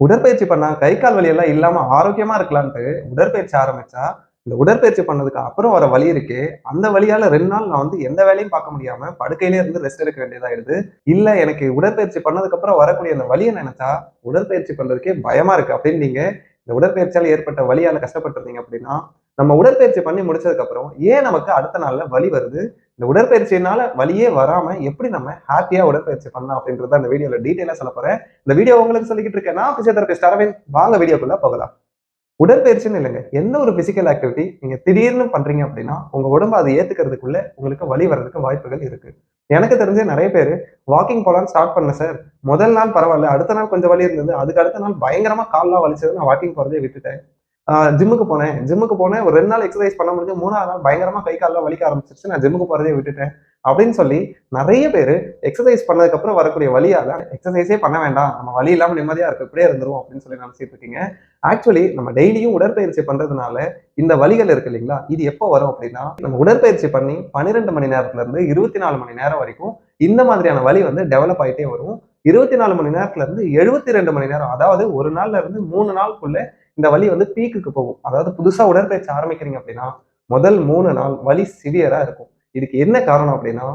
உடற்பயிற்சி பண்ணா கை கால் வலி எல்லாம் இல்லாம ஆரோக்கியமா இருக்கலான்ட்டு உடற்பயிற்சி ஆரம்பிச்சா இந்த உடற்பயிற்சி பண்ணதுக்கு அப்புறம் வர வழி இருக்கு அந்த வழியால ரெண்டு நாள் நான் வந்து எந்த வேலையும் பார்க்க முடியாம படுக்கையிலே இருந்து ரெஸ்ட் எடுக்க வேண்டியதாயிடுது. இல்ல எனக்கு உடற்பயிற்சி பண்ணதுக்கு அப்புறம் வரக்கூடிய அந்த வலியை நினைச்சா உடற்பயிற்சி பண்றதுக்கே பயமா இருக்கு. அப்படின்னு நீங்க இந்த உடற்பயிற்சியால் ஏற்பட்ட வழியால கஷ்டப்பட்டிருந்தீங்க அப்படின்னா நம்ம உடற்பயிற்சி பண்ணி முடிச்சதுக்கு அப்புறம் ஏன் நமக்கு அடுத்த நாள்ல வலி வருது? இந்த உடற்பயிற்சியினால வலியே வராம எப்படி நம்ம ஹாப்பியா உடற்பயிற்சி பண்ணலாம் அப்படின்றத அந்த வீடியோல டீட்டெயிலா சொல்ல போறேன். இந்த வீடியோ உங்களுக்கு சொல்லிக்கிட்டு இருக்கேன். நான் பிசியோதெரபிஸ்ட் அரவிந்த். வாங்க வீடியோக்குள்ள போகலாம். உடற்பயிற்சின்னு இல்லைங்க. எந்த ஒரு பிசிக்கல் ஆக்டிவிட்டி நீங்க திடீர்னு பண்றீங்க அப்படின்னா உங்க உடம்பு அதை ஏத்துக்கிறதுக்குள்ள உங்களுக்கு வழி வர்றதுக்கு வாய்ப்புகள் இருக்கு. எனக்கு தெரிஞ்ச நிறைய பேர் வாக்கிங் போலான்னு ஸ்டார்ட் பண்ண சார் முதல் நாள் பரவாயில்ல. அடுத்த நாள் கொஞ்சம் வலி இருந்தது. அதுக்கு அடுத்த நாள் பயங்கரமா கால்லாம் வலிச்சது நான் வாக்கிங் போறதே விட்டுட்டேன். ஜிம்முக்கு போனேன். ஜிம்முக்கு போனேன். ஒரு ரெண்டு நாள் எக்ஸசைஸ் பண்ண முடிஞ்சு மூணாவது நாள் பயங்கரமா கை காலெல்லாம் வலிக்க ஆரம்பிச்சிருச்சு. நான் ஜிம்முக்கு போறதே விட்டுட்டேன் அப்படின்னு சொல்லி நிறைய பேர் எக்ஸசைஸ் பண்ணதுக்கு அப்புறம் வரக்கூடிய வழியால எக்ஸசைஸே பண்ண வேண்டாம். நம்ம வழி இல்லாம நிம்மதியா இருக்க இப்படியே இருந்துரும் அப்படின்னு சொல்லி நினைச்சிட்டு இருக்கீங்க. ஆக்சுவலி நம்ம டெய்லியும் உடற்பயிற்சி பண்றதுனால இந்த வலிகள் இருக்கு இல்லைங்களா? இது எப்போ வரும் அப்படின்னா நம்ம உடற்பயிற்சி பண்ணி பன்னிரெண்டு மணி நேரத்துல இருந்து இருபத்தி நாலு மணி நேரம் வரைக்கும் இந்த மாதிரியான வழி வந்து டெவலப் ஆயிட்டே வரும். இருபத்தி நாலு மணி நேரத்துல இருந்து எழுபத்தி ரெண்டு மணி நேரம் அதாவது ஒரு நாள்ல இருந்து மூணு நாளுக்குள்ள இந்த வலி வந்து பீக்குக்கு போகும். அதாவது புதுசா உடற்பயிற்சி ஆரம்பிக்கிறீங்க அப்படின்னா முதல் மூணு நாள் வலி சிவியரா இருக்கும். இதுக்கு என்ன காரணம் அப்படின்னா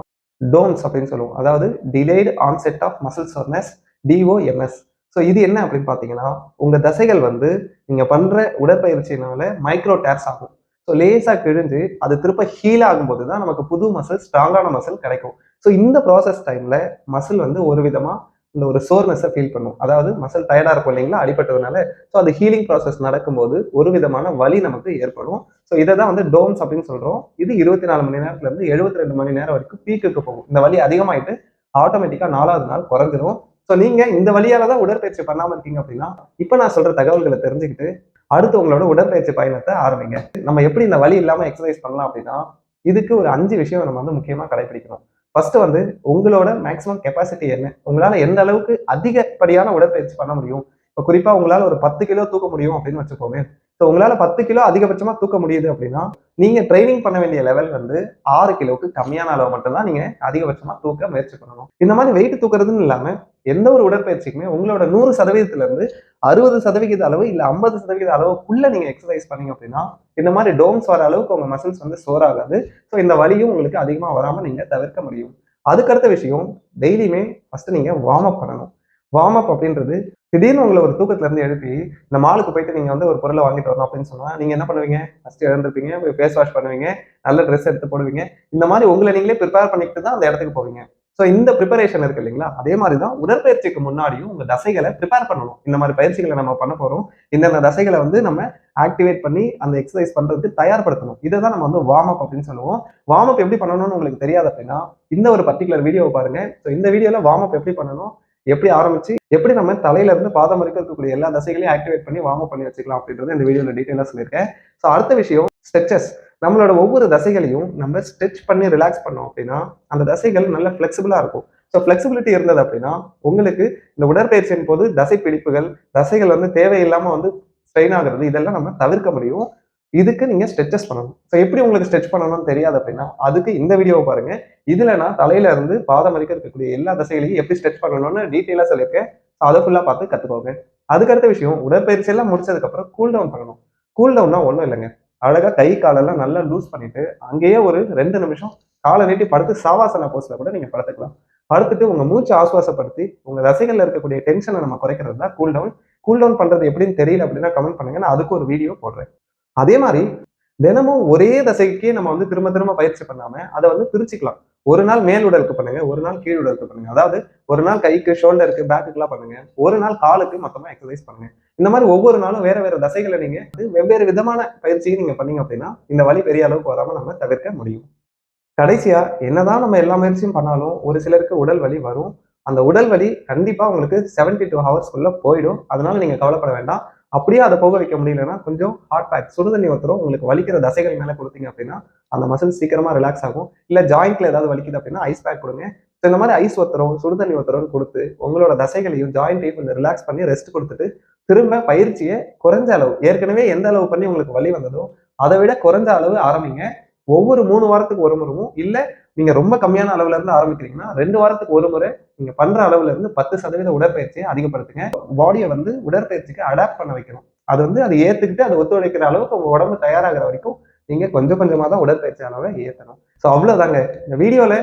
டோம்ஸ் அப்படின்னு சொல்லுவோம். அதாவது delayed onset of muscle soreness DOMS so இது என்ன அப்படின்னு பார்த்தீங்கன்னா உங்கள் தசைகள் வந்து நீங்கள் பண்ணுற உடற்பயிற்சினால மைக்ரோ டேர்ஸ் ஆகும். ஸோ லேசாக கிழிஞ்சு அது திருப்ப ஹீல் ஆகும்போது தான் நமக்கு புது மசில் ஸ்ட்ராங்கான மசில் கிடைக்கும். ஸோ இந்த ப்ராசஸ் டைமில் மசில் வந்து ஒரு விதமாக இந்த ஒரு சோர்னஸை ஃபீல் பண்ணும். அதாவது மசில் டயர்டாக இருக்கும் இல்லைங்களா? அடிபட்டதுனால. ஸோ அது ஹீலிங் ப்ராசஸ் நடக்கும்போது ஒரு விதமான வலி நமக்கு ஏற்படும். ஸோ இதை தான் வந்து டோம்ஸ் அப்படின்னு சொல்கிறோம் இது இருபத்தி நாலு மணி நேரத்துல இருந்து எழுபத்தி ரெண்டு மணி நேரம் வரைக்கும் பீக்குக்கு போகும். இந்த வலி அதிகமாயிட்டு ஆட்டோமேட்டிக்காக நாலாவது நாள் குறைஞ்சிரும். ஸோ நீங்கள் இந்த வழியால தான் உடற்பயிற்சி பண்ணாமல் இருக்கீங்க அப்படின்னா இப்போ நான் சொல்கிற தகவல்களை தெரிஞ்சுக்கிட்டு அடுத்து உங்களோட உடற்பயிற்சி பயணத்தை ஆரம்பிங்க. நம்ம எப்படி இந்த வலி இல்லாமல் எக்ஸசைஸ் பண்ணலாம் அப்படின்னா இதுக்கு ஒரு அஞ்சு விஷயம் நம்ம வந்து முக்கியமாக கடைபிடிக்கணும் ஃபர்ஸ்ட் வந்து உங்களோட மேக்ஸிமம் கெப்பாசிட்டி என்ன? உங்களால எந்த அளவுக்கு அதிகப்படியான உடற்பயிற்சி பண்ண முடியும்? இப்போ குறிப்பா உங்களால ஒரு பத்து கிலோ தூக்க முடியும் அப்படின்னு வச்சுக்கோமே. ஸோ உங்களால் பத்து கிலோ அதிகபட்சமாக தூக்க முடியுது அப்படின்னா நீங்கள் ட்ரைனிங் பண்ண வேண்டிய லெவல் வந்து ஆறு கிலோவுக்கு கம்மியான அளவு மட்டும்தான் நீங்கள் அதிகபட்சமாக தூக்க முயற்சி பண்ணணும். இந்த மாதிரி வெயிட் தூக்குறதுன்னு இல்லாமல் எந்த ஒரு உடற்பயிற்சிக்குமே உங்களோட நூறு சதவீதத்துலேருந்து அறுபது சதவிகித அளவு இல்லை ஐம்பது சதவீத அளவுக்குள்ளே நீங்கள் எக்ஸசைஸ் பண்ணீங்க அப்படின்னா இந்த மாதிரி டோம்ஸ் வர அளவுக்கு உங்கள் மசில்ஸ் வந்து சோறாகாது ஆகாது. ஸோ இந்த வலியும் உங்களுக்கு அதிகமாக வராமல் நீங்கள் தவிர்க்க முடியும். அதுக்கடுத்த விஷயம் டெய்லியுமே ஃபஸ்ட்டு நீங்கள் வார்ம் அப் பண்ணணும். வார்ம் அப் அப்படின்றது திடீர்னு உங்களை ஒரு தூக்கத்துல இருந்து எழுப்பி இந்த மாலுக்கு போயிட்டு நீங்க வந்து ஒரு பொருளை வாங்கிட்டு வரணும் அப்படின்னு சொன்னா நீங்க என்ன பண்ணுவீங்க? ஃபர்ஸ்ட் எழுந்திருப்பீங்க போய் ஃபேஸ் வாஷ் பண்ணுவீங்க நல்ல ட்ரெஸ் எடுத்து போடுவீங்க. இந்த மாதிரி உங்களை நீங்களே ப்ரிப்பேர் பண்ணிட்டு தான் அந்த இடத்துக்கு போவீங்க. ஸோ இந்த ப்ரிப்பரேஷன் இருக்கு இல்லைங்களா? அதே மாதிரி தான் உடற்பயிற்சிக்கு முன்னாடியும் உங்க தசைகளை ப்ரிப்பேர் பண்ணணும். இந்த மாதிரி பயிற்சிகளை நம்ம பண்ண போறோம். இந்தந்த தசைகளை வந்து நம்ம ஆக்டிவேட் பண்ணி அந்த எக்ஸசைஸ் பண்றதுக்கு தயார்படுத்தணும். இதை தான் நம்ம வந்து வார்ம் அப் அப்படின்னு சொல்லுவோம். வார்ம் அப் எப்படி பண்ணணும்னு உங்களுக்கு தெரியாது அப்படின்னா இந்த ஒரு பர்டிகுலர் வீடியோவை பாருங்க. ஸோ இந்த வீடியோல வார்ம் அப் எப்படி பண்ணணும்? எப்படி ஆரம்பிச்சு எப்படி நம்ம தலையில இருந்து பாதம் வரைக்கும் இருக்கக்கூடிய எல்லா தசைகளையும் ஆக்டிவேட் பண்ணி வார்ம் அப் பண்ணி வச்சுக்கலாம் அப்படின்றது இந்த வீடியோல டீட்டெயிலாக சொல்லியிருக்கேன். ஸோ அடுத்த விஷயம் ஸ்ட்ரெச்சஸ் நம்மளோட ஒவ்வொரு தசைகளையும் நம்ம ஸ்ட்ரெச் பண்ணி ரிலாக்ஸ் பண்ணோம் அப்படின்னா அந்த தசைகள் நல்ல ஃபிளெக்சிபிளா இருக்கும். ஸோ ஃபிளெக்சிபிலிட்டி இருந்தது அப்படின்னா உங்களுக்கு இந்த உடற்பயிற்சியின் போது தசை பிடிப்புகள் தசைகள் வந்து தேவையில்லாம வந்து ஸ்ட்ரெயின் ஆகுறது இதெல்லாம் நம்ம தவிர்க்க முடியும். இதுக்கு நீங்க ஸ்ட்ரெச்சஸ் பண்ணணும். ஸோ எப்படி உங்களுக்கு ஸ்ட்ரெச் பண்ணணும்னு தெரியாது அப்படின்னா அதுக்கு இந்த வீடியோவை பாருங்க. இதுல நான் தலையில இருந்து பாதம் வரைக்கும் இருக்கக்கூடிய எல்லா தசைகளையும் எப்படி ஸ்ட்ரெச் பண்ணணும்னு டீட்டெயிலாக சொல்லியிருக்கேன். ஸோ அதை ஃபுல்லாக பார்த்து கத்துக்கோங்க. அதுக்கடுத்த விஷயம் உடற்பயிற்சி எல்லாம் முடிச்சதுக்கு அப்புறம் கூல் டவுன் பண்ணணும். கூல் டவுன்னா ஒன்றும் இல்லைங்க. அழகா கை காலெல்லாம் நல்லா லூஸ் பண்ணிட்டு அங்கேயே ஒரு ரெண்டு நிமிஷம் காலை நீட்டி படுத்து சாவாசன போஸ்ல கூட நீங்க படுத்துக்கலாம். படுத்துட்டு உங்க மூச்சு ஆசுவாசப்படுத்தி உங்க தசைகள்ல இருக்கக்கூடிய டென்ஷனை நம்ம குறைக்கிறது தான் கூல் டவுன் கூல் டவுன் பண்றது எப்படின்னு தெரியல அப்படின்னா கமெண்ட் பண்ணுங்க. நான் அதுக்கு ஒரு வீடியோ போடுறேன். அதே மாதிரி தினமும் ஒரே தசைக்கே நம்ம வந்து திரும்ப திரும்ப பயிற்சி பண்ணாம அதை வந்து பிரிச்சுக்கலாம். ஒரு நாள் மேல் உடலுக்கு பண்ணுங்க ஒரு நாள் கீழ் உடலுக்கு பண்ணுங்க. அதாவது ஒரு நாள் கைக்கு ஷோல்டருக்கு பேக்குக்குலாம் பண்ணுங்க. ஒரு நாள் காலுக்கு மொத்தமா எக்ஸசைஸ் பண்ணுங்க. இந்த மாதிரி ஒவ்வொரு நாளும் வேற வேற தசைகளை நீங்க வெவ்வேறு விதமான பயிற்சியை நீங்க பண்ணீங்க அப்படின்னா இந்த வலி பெரிய அளவுக்கு வராம நம்ம தவிர்க்க முடியும். கடைசியா என்னதான் நம்ம எல்லா முயற்சியும் பண்ணாலும் ஒரு சிலருக்கு உடல் வலி வரும். அந்த உடல் வலி கண்டிப்பா உங்களுக்கு செவன்டி டூ ஹவர்ஸ்க்குள்ள போயிடும். அதனால நீங்க கவலைப்பட வேண்டாம். அப்படியே அதை போக வைக்க முடியலன்னா கொஞ்சம் ஹாட் பேக் சுடு தண்ணி ஒருத்தரும் உங்களுக்கு வலிக்கிற தசைகள் மேலே கொடுத்தீங்க அப்படின்னா அந்த மசில் சீக்கிரமா ரிலாக்ஸ் ஆகும். இல்லை ஜாயிண்ட்ல ஏதாவது வலிக்குது அப்படின்னா ஐஸ் பேக் கொடுங்க. ஸோ இந்த மாதிரி ஐஸ் ஒத்தரம் சுடுதண்ணி ஒத்தரம் கொடுத்து உங்களோட தசைகளையும் ஜாயிண்ட்டையும் கொஞ்சம் ரிலாக்ஸ் பண்ணி ரெஸ்ட் கொடுத்துட்டு திரும்ப பயிற்சியை குறைஞ்ச அளவு ஏற்கனவே எந்த அளவு பண்ணி உங்களுக்கு வலி வந்ததோ அதை விட குறைஞ்ச அளவு ஆரம்பிங்க. ஒவ்வொரு மூணு வாரத்துக்கு ஒரு முறமும் இல்லை நீங்க ரொம்ப கம்மியான அளவுல இருந்து ஆரம்பிக்கிறீங்கன்னா ரெண்டு வாரத்துக்கு ஒரு முறை நீங்க பண்ற அளவுல இருந்து பத்து சதவீத உடற்பயிற்சியை அதிகப்படுத்துங்க. பாடியை வந்து உடற்பயிற்சிக்கு அடாப்ட் பண்ண வைக்கணும். அது வந்து அதை ஏத்துக்கிட்டு அதை ஒத்துழைக்கிற அளவுக்கு உங்க உடம்பு தயாராகிற வரைக்கும் நீங்க கொஞ்சம் கொஞ்சமா தான் உடற்பயிற்சி அளவை ஏத்தணும். ஸோ அவ்வளவுதாங்க. இந்த வீடியோல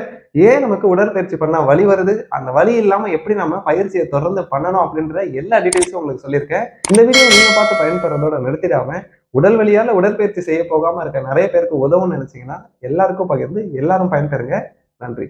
ஏன் நமக்கு உடற்பயிற்சி பண்ணா வலி வருது? அந்த வலி இல்லாம எப்படி நம்ம பயிற்சியை தொடர்ந்து பண்ணணும் அப்படின்ற எல்லா டீடைல்ஸும் உங்களுக்கு சொல்லியிருக்கேன். இந்த வீடியோ நீங்க பார்த்து பயன்படுறதோட நிறுத்திடாம உடல் வழியால் உடற்பயிற்சி செய்ய போகாமல் இருக்க நிறைய பேருக்கு உதவும்னு நினச்சிங்கன்னா எல்லாருக்கும் பகிர்ந்து எல்லாரும் பயன்பெறுங்க. நன்றி.